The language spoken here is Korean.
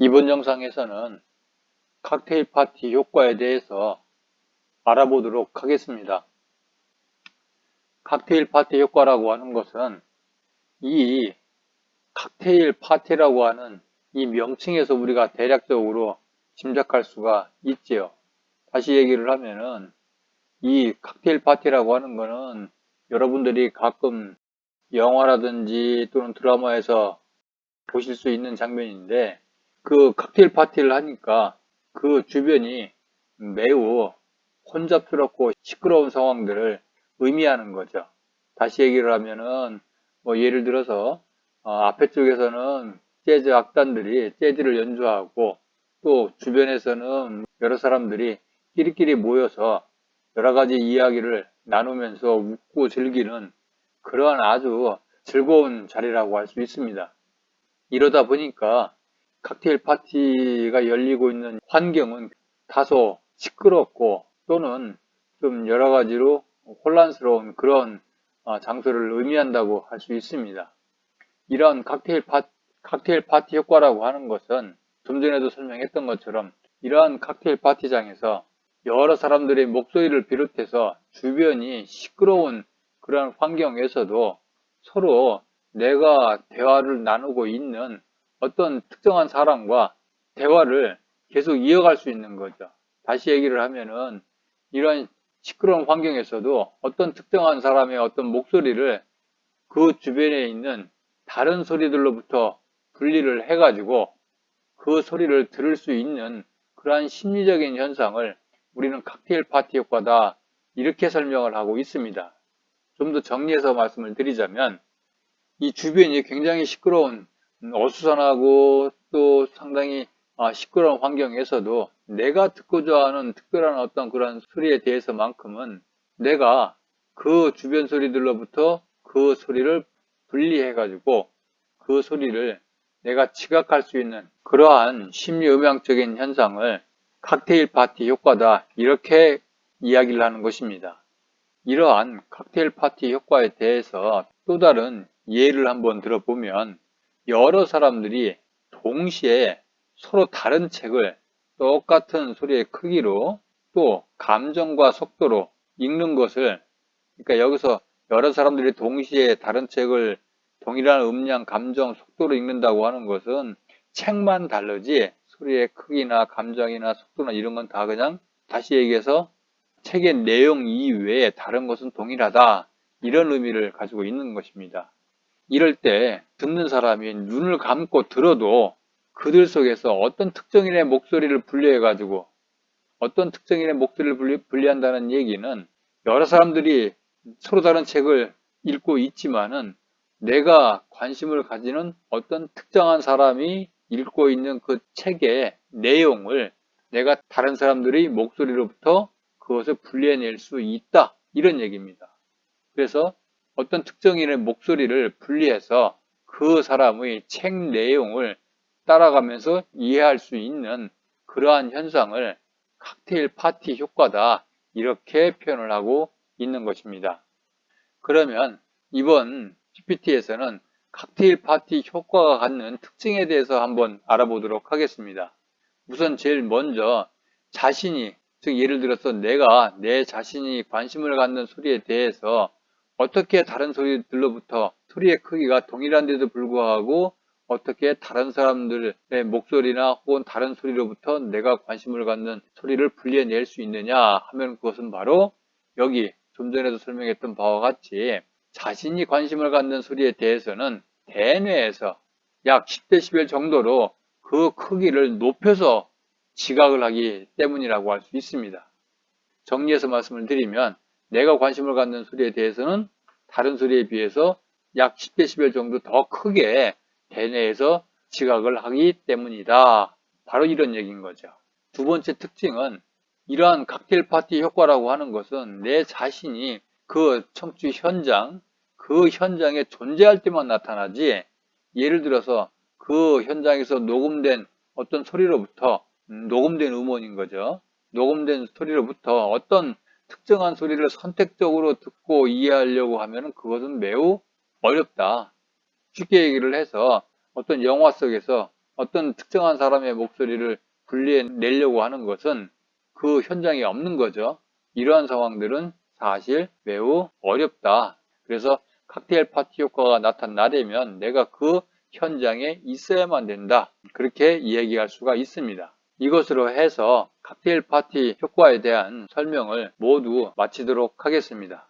이번 영상에서는 칵테일 파티 효과에 대해서 알아보도록 하겠습니다. 칵테일 파티 효과라고 하는 것은 이 칵테일 파티라고 하는 이 명칭에서 우리가 대략적으로 짐작할 수가 있지요. 다시 얘기를 하면은 이 칵테일 파티라고 하는 거는 여러분들이 가끔 영화라든지 또는 드라마에서 보실 수 있는 장면인데 그 칵테일 파티를 하니까 그 주변이 매우 혼잡스럽고 시끄러운 상황들을 의미하는 거죠. 다시 얘기를 하면은 뭐 예를 들어서 어 앞에 쪽에서는 재즈 악단들이 재즈를 연주하고 또 주변에서는 여러 사람들이 끼리끼리 모여서 여러 가지 이야기를 나누면서 웃고 즐기는 그러한 아주 즐거운 자리라고 할 수 있습니다. 이러다 보니까 칵테일 파티가 열리고 있는 환경은 다소 시끄럽고 또는 좀 여러 가지로 혼란스러운 그런 어, 장소를 의미한다고 할 수 있습니다. 이런 칵테일, 파, 칵테일 파티 효과라고 하는 것은 좀 전에도 설명했던 것처럼 이러한 칵테일 파티장에서 여러 사람들의 목소리를 비롯해서 주변이 시끄러운 그런 환경에서도 서로 내가 대화를 나누고 있는 어떤 특정한 사람과 대화를 계속 이어갈 수 있는 거죠. 다시 얘기를 하면은 이런 시끄러운 환경에서도 어떤 특정한 사람의 어떤 목소리를 그 주변에 있는 다른 소리들로부터 분리를 해가지고 그 소리를 들을 수 있는 그러한 심리적인 현상을 우리는 칵테일 파티 효과다 이렇게 설명을 하고 있습니다. 좀 더 정리해서 말씀을 드리자면 이 주변이 굉장히 시끄러운 음, 어수선하고 또 상당히 아, 시끄러운 환경에서도 내가 듣고 좋아하는 특별한 어떤 그런 소리에 대해서만큼은 내가 그 주변 소리들로부터 그 소리를 분리해 가지고 그 소리를 내가 지각할 수 있는 그러한 심리음향적인 현상을 칵테일 파티 효과다 이렇게 이야기를 하는 것입니다. 이러한 칵테일 파티 효과에 대해서 또 다른 예를 한번 들어보면 여러 사람들이 동시에 서로 다른 책을 똑같은 소리의 크기로 또 감정과 속도로 읽는 것을 그러니까 여기서 여러 사람들이 동시에 다른 책을 동일한 음량, 감정, 속도로 읽는다고 하는 것은 책만 다르지 소리의 크기나 감정이나 속도나 이런 건 다 그냥 다시 얘기해서 책의 내용 이외에 다른 것은 동일하다 이런 의미를 가지고 있는 것입니다. 이럴 때 듣는 사람이 눈을 감고 들어도 그들 속에서 어떤 특정인의 목소리를 분리해 가지고 어떤 특정인의 목소리를 분리, 한다는 얘기는 여러 사람들이 서로 다른 책을 읽고 있지만은 내가 관심을 가지는 어떤 특정한 사람이 읽고 있는 그 책의 내용을 내가 다른 사람들의 목소리로부터 그것을 분리해낼 수 있다 이런 얘기입니다. 그래서 어떤 특정인의 목소리를 분리해서 그 사람의 책 내용을 따라가면서 이해할 수 있는 그러한 현상을 칵테일 파티 효과다 이렇게 표현을 하고 있는 것입니다. 그러면 이번 PPT에서는 칵테일 파티 효과가 갖는 특징에 대해서 한번 알아보도록 하겠습니다. 우선 제일 먼저 자신이 즉 예를 들어서 내가 내 자신이 관심을 갖는 소리에 대해서 어떻게 다른 소리들로부터 소리의 크기가 동일한데도 불구하고 어떻게 다른 사람들의 목소리나 혹은 다른 소리로부터 내가 관심을 갖는 소리를 분리해낼 수 있느냐 하면 그것은 바로 여기 좀 전에도 설명했던 바와 같이 자신이 관심을 갖는 소리에 대해서는 대뇌에서 약 10dB 정도로 그 크기를 높여서 지각을 하기 때문이라고 할 수 있습니다. 정리해서 말씀을 드리면 내가 관심을 갖는 소리에 대해서는 다른 소리에 비해서 약 10dB 정도 더 크게 대뇌에서 지각을 하기 때문이다. 바로 이런 얘기인 거죠. 두 번째 특징은 이러한 칵테일 파티 효과라고 하는 것은 내 자신이 그 청취 현장, 그 현장에 존재할 때만 나타나지 예를 들어서 그 현장에서 녹음된 어떤 소리로부터 음, 녹음된 음원인 거죠. 녹음된 소리로부터 어떤 특정한 소리를 선택적으로 듣고 이해하려고 하면 그것은 매우 어렵다. 쉽게 얘기를 해서 어떤 영화 속에서 어떤 특정한 사람의 목소리를 분리해내려고 하는 것은 그 현장에 없는 거죠. 이러한 상황들은 사실 매우 어렵다. 그래서 칵테일 파티 효과가 나타나려면 내가 그 현장에 있어야만 된다. 그렇게 이야기할 수가 있습니다. 이것으로 해서 칵테일 파티 효과에 대한 설명을 모두 마치도록 하겠습니다.